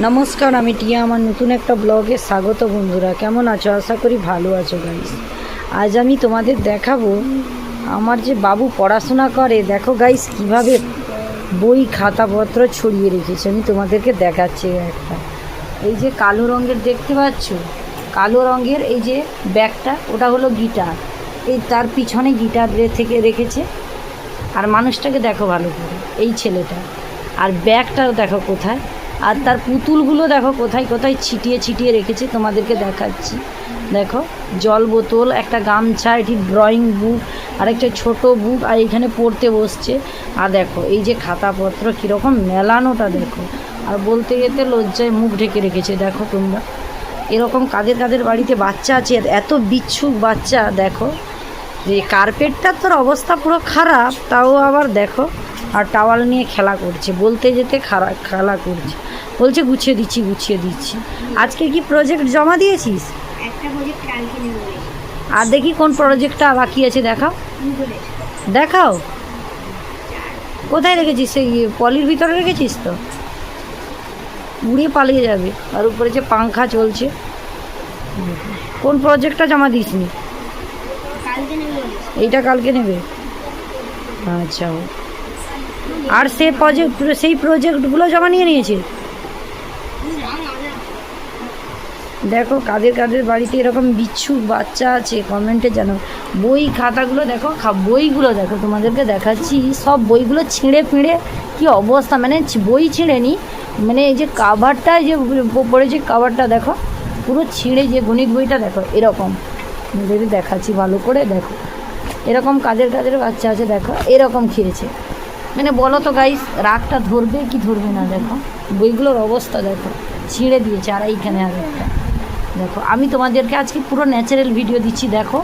নমস্কার, আমি টিয়া। আমার নতুন একটা ব্লগে স্বাগত বন্ধুরা। কেমন আছো? আশা করি ভালো আছো গাইস আজ আমি তোমাদের দেখাবো আমার যে বাবু পড়াশোনা করে। দেখো গাইস কীভাবে বই, খাতাপত্র ছড়িয়ে রেখেছে। আমি তোমাদেরকে দেখাচ্ছি একটা। এই যে কালো রঙের দেখতে পাচ্ছ? কালো রঙের এই যে ব্যাগটা, ওটা হলো গিটার। এই তার পিছনে গিটার থেকে রেখেছে। আর মানুষটাকে দেখো ভালো করে, এই ছেলেটা। আর ব্যাগটাও দেখো কোথায়। আর তার পুতুলগুলো দেখো কোথায় কোথায় ছিটিয়ে ছিটিয়ে রেখেছে, তোমাদেরকে দেখাচ্ছি। দেখো, জল বোতল, একটা গামছা, এটি ড্রয়িং বুক আর একটা ছোট বুক আর এখানে পড়তে বসছে। আর দেখো, এই যে খাতাপত্র, কীরকম মেলানোটা দেখো। আর বলতে যেতে লজ্জায় মুখ ঢেকে রেখেছে, দেখো তোমরা। এরকম কাদের কাদের বাড়িতে বাচ্চা আছে, এত বিচ্ছুক বাচ্চা, দেখো। যে কার্পেটটার তোর অবস্থা পুরো খারাপ, তাও আবার দেখো। আর টাওয়াল নিয়ে খেলা করছে বলতে যেতে খারাপ খেলা করছে। বলছে গুছিয়ে দিচ্ছি গুছিয়ে দিচ্ছি। আজকে কি প্রজেক্ট জমা দিয়েছিস। আর দেখি কোন প্রজেক্টটা বাকি আছে দেখাও। দেখাও। কোথায় রেখেছিস? সেই পলির ভিতরে রেখেছিস তো? উড়ে পালিয়ে যাবে। আর উপরে যে পাংখা চলছে। কোন প্রজেক্টটা জমা দিসনি? এইটা কালকে নেবে? আচ্ছা আর সে প্রজেক্ট সেই প্রজেক্টগুলো জমা নিয়ে নিয়েছে। দেখো, কাদের কাদের বাড়িতে এরকম বিচ্ছুক বাচ্চা আছে কমেন্টে জানো। বই খাতাগুলো দেখো বইগুলো দেখো, তোমাদেরকে দেখাচ্ছি। সব বইগুলো ছিঁড়ে ফিঁড়ে, কি অবস্থা? মানে বই ছিঁড়ে নি মানে এই যে কাভারটা যে প- পড়েছে কাভারটা দেখো, পুরো ছিঁড়ে যে গণিত বইটা দেখো, এরকম। যদি দেখাচ্ছি ভালো করে, দেখো। এরকম কাদের কাদের বাচ্চা আছে, দেখো, এরকম খেয়েছে মানে বলো তো গাইস রাগটা ধরবে কি ধরবে না, দেখো। বইগুলোর অবস্থা দেখো। ছিঁড়ে দিয়েছে আর এইখানে আর একটা। দেখো, আমি তোমাদেরকে আজকে পুরো ন্যাচারাল ভিডিও দিচ্ছি, দেখো।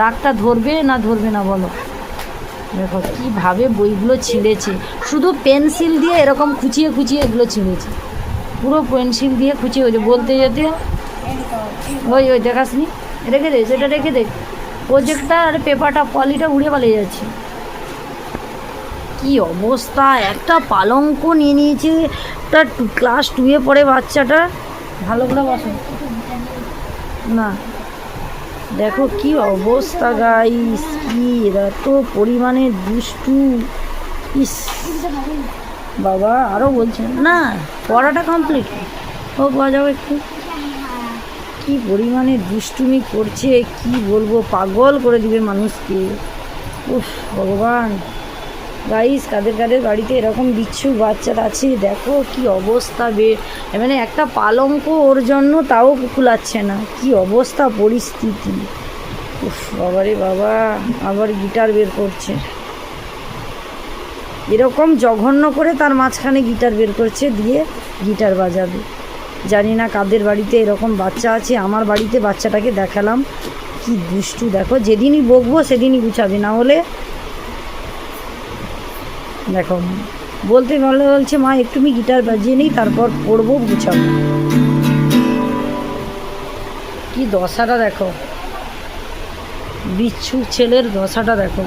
রাগটা ধরবে না ধরবে না, বলো। দেখো, কীভাবে বইগুলো ছিঁড়েছে। শুধু পেন্সিল দিয়ে এরকম খুঁচিয়ে খুঁচিয়ে এগুলো ছিঁড়েছে। পুরো পেন্সিল দিয়ে খুঁচিয়ে হয়েছে বলতে যেতে, ওই ওই দেখাসনি রেখে দে, সেটা রেখে দে। প্রজেক্টটা আর পেপারটা পলিটা উড়ে পালিয়ে যাচ্ছে। কি অবস্থা? একটা পালঙ্ক নিয়ে নিয়েছে। তার ক্লাস টুয়ে পড়ে বাচ্চাটা। ভালো করে বসো। না। দেখো কি অবস্থা গাইস কি এত পরিমাণে দুষ্টু। ইস। বাবা আরও বলছেন না, পড়াটা কমপ্লিট ও পাওয়া যাবে একটু। কি পরিমাণে দুষ্টুমি করছে, কি বলব? পাগল করে দিবে মানুষকে। উফ, ভগবান। গাইস কাদের কাদের বাড়িতে এরকম বিচ্ছু বাচ্চারা আছে, দেখো কি অবস্থা বে। মানে একটা পালঙ্ক ওর জন্য তাও কুলাচ্ছে না। কি অবস্থা পরিস্থিতি। উফ, বাবারে বাবা, আবার গিটার বের করছে। এরকম জঘন্য করে তার মাঝখানে গিটার বের করছে, দিয়ে গিটার বাজাবে। জানি না কাদের বাড়িতে এরকম বাচ্চা আছে, আমার বাড়িতে বাচ্চাটাকে দেখালাম। কি দুষ্টু, দেখো, যেদিনই বকবো সেদিনই গুছাবে, না হলে দেখো, বলতে বলে বলছে, মা, একটু আমি গিটার বাজিয়ে নিই, তারপর পড়ব, গুছাবো। কি দশাটা দেখো। বিচ্ছু ছেলের দশাটা দেখো।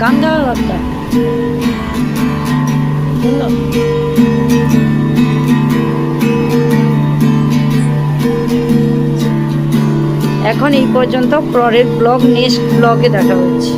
গান গাওয়া এখন এই পর্যন্ত পরের ব্লগ নেক্সট ব্লগে দেখা হচ্ছে।